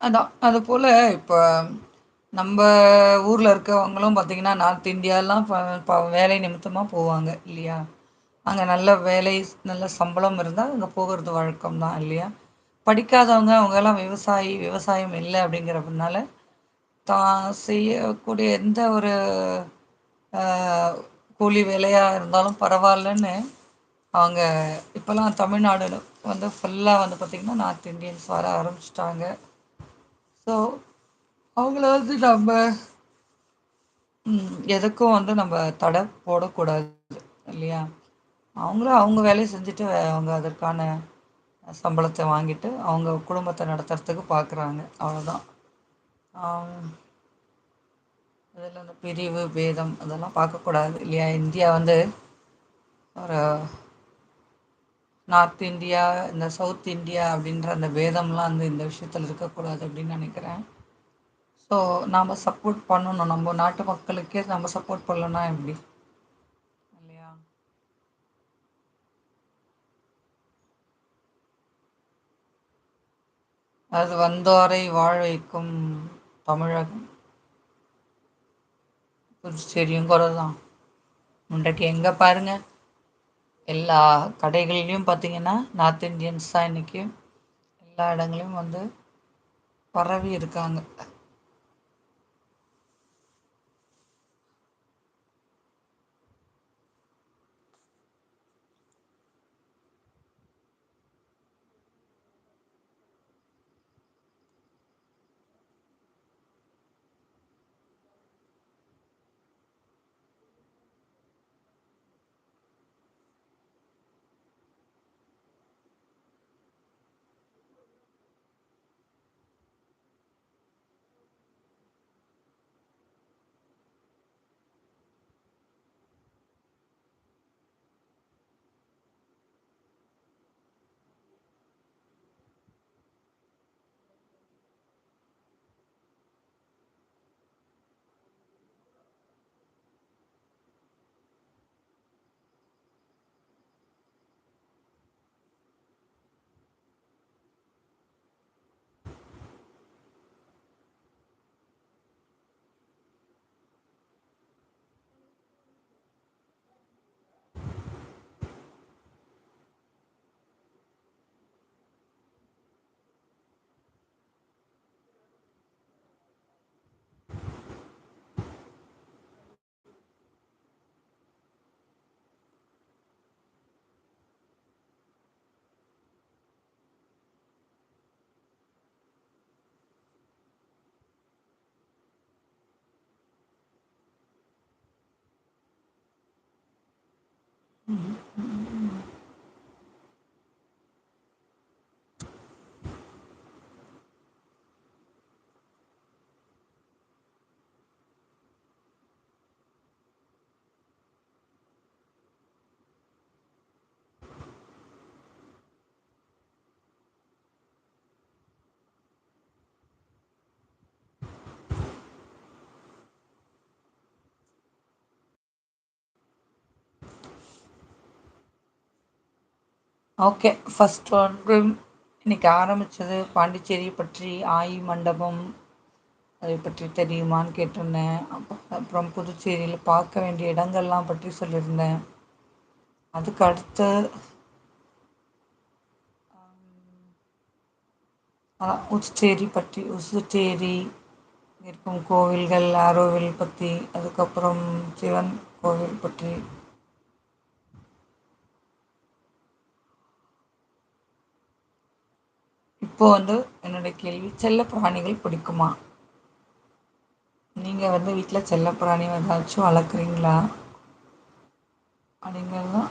அதான். அது இப்போ நம்ம ஊரில் இருக்கவங்களும் பார்த்தீங்கன்னா நார்த் இந்தியாலாம் வேலை நிமித்தமாக போவாங்க இல்லையா? அங்கே நல்ல வேலை நல்ல சம்பளம் இருந்தால் அங்கே போகிறது வழக்கம் தான் இல்லையா? படிக்காதவங்க அவங்கெல்லாம் விவசாயி விவசாயம் இல்லை அப்படிங்கிறதுனால தான் செய்யக்கூடிய எந்த ஒரு கூலி வேலையாக இருந்தாலும் பரவாயில்லன்னு அவங்க இப்போல்லாம் தமிழ்நாடு வந்து ஃபுல்லாக வந்து பார்த்திங்கன்னா நார்த் இண்டியன்ஸ் வர ஆரம்பிச்சுட்டாங்க. ஸோ அவங்கள வந்து நம்ம எதுக்கும் வந்து நம்ம தட போடக்கூடாது இல்லையா? அவங்களும் அவங்க வேலையை செஞ்சுட்டு அவங்க அதற்கான சம்பளத்தை வாங்கிட்டு அவங்க குடும்பத்தை நடத்துறதுக்கு பார்க்குறாங்க. அவ்வளோதான் ஆ அந்த இந்த பிரிவு பேதம் அதெல்லாம் பார்க்கக்கூடாது இல்லையா? இந்தியா வந்து ஒரு நார்த் இந்தியா இந்த சவுத் இந்தியா அப்படின்ற அந்த பேதம்லாம் வந்து இந்த விஷயத்துல இருக்கக்கூடாது அப்படின்னு நினைக்கிறேன். ஸோ நாம் சப்போர்ட் பண்ணணும். நம்ம நாட்டு மக்களுக்கே நம்ம சப்போர்ட் பண்ணலன்னா எப்படி? இல்லையா? அது வந்தோரை வாழ வைக்கும் தமிழகம். புதுச்சேரியும் குறதான். முண்டக்கி எங்கே பாருங்க? எல்லா கடைகள்லையும் பார்த்திங்கன்னா நார்த் இண்டியன்ஸ் தான் இன்றைக்கி எல்லா இடங்களையும் வந்து பரவி இருக்காங்க. ஓகே ஃபஸ்ட் ஒன்று இன்னைக்கு ஆரம்பித்தது பாண்டிச்சேரி பற்றி ஆயி மண்டபம் அதை பற்றி தெரியுமான்னு கேட்டிருந்தேன். அப்புறம் புதுச்சேரியில் பார்க்க வேண்டிய இடங்கள்லாம் பற்றி சொல்லியிருந்தேன். அதுக்கு அடுத்து உச்சேரி பற்றி உசுச்சேரி இருக்கும் கோவில்கள் ஆரோவில் பற்றி அதுக்கப்புறம் சிவன் கோவில் பற்றி இப்போ வந்து என்னோட கேள்வி செல்ல பிராணிகள் பிடிக்குமா? நீங்கள் வந்து வீட்டில் செல்ல பிராணி ஏதாச்சும் வளர்க்குறீங்களா? அப்படிங்கிறது தான்